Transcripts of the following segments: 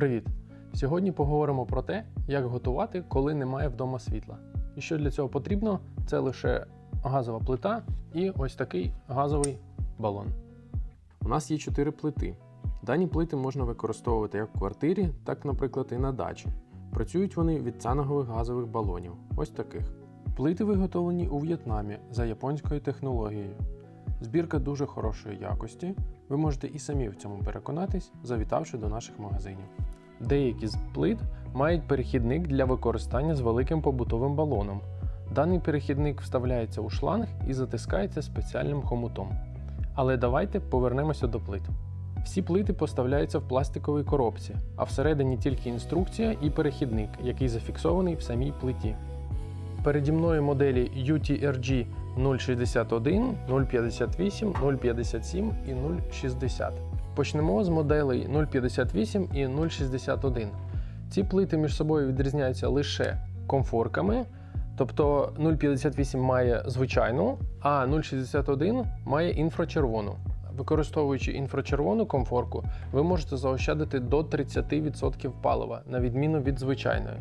Привіт! Сьогодні поговоримо про те, як готувати, коли немає вдома світла. І що для цього потрібно, це лише газова плита і ось такий газовий балон. У нас є чотири плити. Дані плити можна використовувати як в квартирі, так, наприклад, і на дачі. Працюють вони від цангових газових балонів, ось таких. Плити виготовлені у В'єтнамі за японською технологією. Збірка дуже хорошої якості. Ви можете і самі в цьому переконатись, завітавши до наших магазинів. Деякі з плит мають перехідник для використання з великим побутовим балоном. Даний перехідник вставляється у шланг і затискається спеціальним хомутом. Але давайте повернемося до плит. Всі плити поставляються в пластиковій коробці, а всередині тільки інструкція і перехідник, який зафіксований в самій плиті. Переді мною моделі UTRG 061, 058, 057 і 060. Почнемо з моделей 058 і 061. Ці плити між собою відрізняються лише комфорками, тобто 058 має звичайну, а 061 має інфрачервону. Використовуючи інфрачервону комфорку, ви можете заощадити до 30% палива, на відміну від звичайної.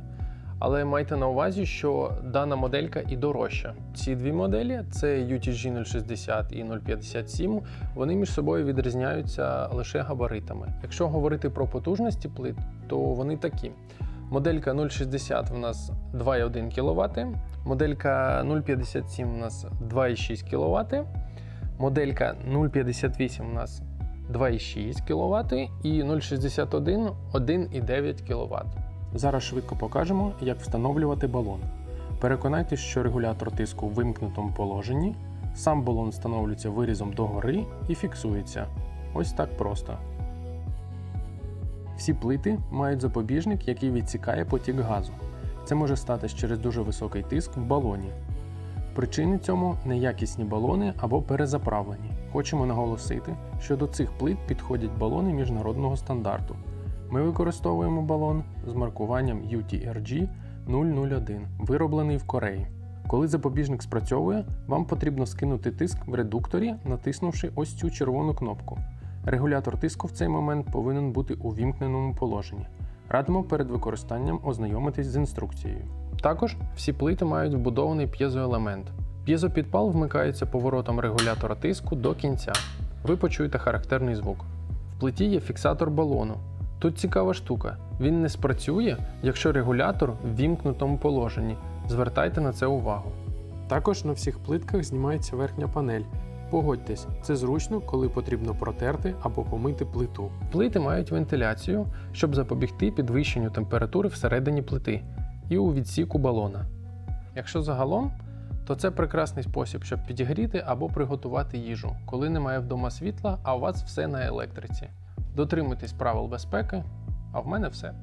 Але майте на увазі, що дана моделька і дорожча. Ці дві моделі це UTG 060 і 057, вони між собою відрізняються лише габаритами. Якщо говорити про потужності плит, то вони такі. Моделька 060 у нас 2,1 кВт, моделька 057 у нас 2,6 кВт, моделька 058 у нас 2,6 кВт і 061 1,9 кВт. Зараз швидко покажемо, як встановлювати балон. Переконайтесь, що регулятор тиску в вимкнутому положенні. Сам балон встановлюється вирізом догори і фіксується. Ось так просто. Всі плити мають запобіжник, який відсікає потік газу. Це може статись через дуже високий тиск в балоні. Причини цьому неякісні балони або перезаправлені. Хочемо наголосити, що до цих плит підходять балони міжнародного стандарту. Ми використовуємо балон з маркуванням UTRG 001, вироблений в Кореї. Коли запобіжник спрацьовує, вам потрібно скинути тиск в редукторі, натиснувши ось цю червону кнопку. Регулятор тиску в цей момент повинен бути у вімкненому положенні. Радимо перед використанням ознайомитись з інструкцією. Також всі плити мають вбудований п'єзоелемент. П'єзопідпал вмикається поворотом регулятора тиску до кінця. Ви почуєте характерний звук. В плиті є фіксатор балону. Тут цікава штука. Він не спрацює, якщо регулятор в вімкнутому положенні. Звертайте на це увагу. Також на всіх плитках знімається верхня панель. Погодьтесь, це зручно, коли потрібно протерти або помити плиту. Плити мають вентиляцію, щоб запобігти підвищенню температури всередині плити і у відсіку балона. Якщо загалом, то це прекрасний спосіб, щоб підігріти або приготувати їжу, коли немає вдома світла, а у вас все на електриці. Дотримуйтесь правил безпеки, а в мене все.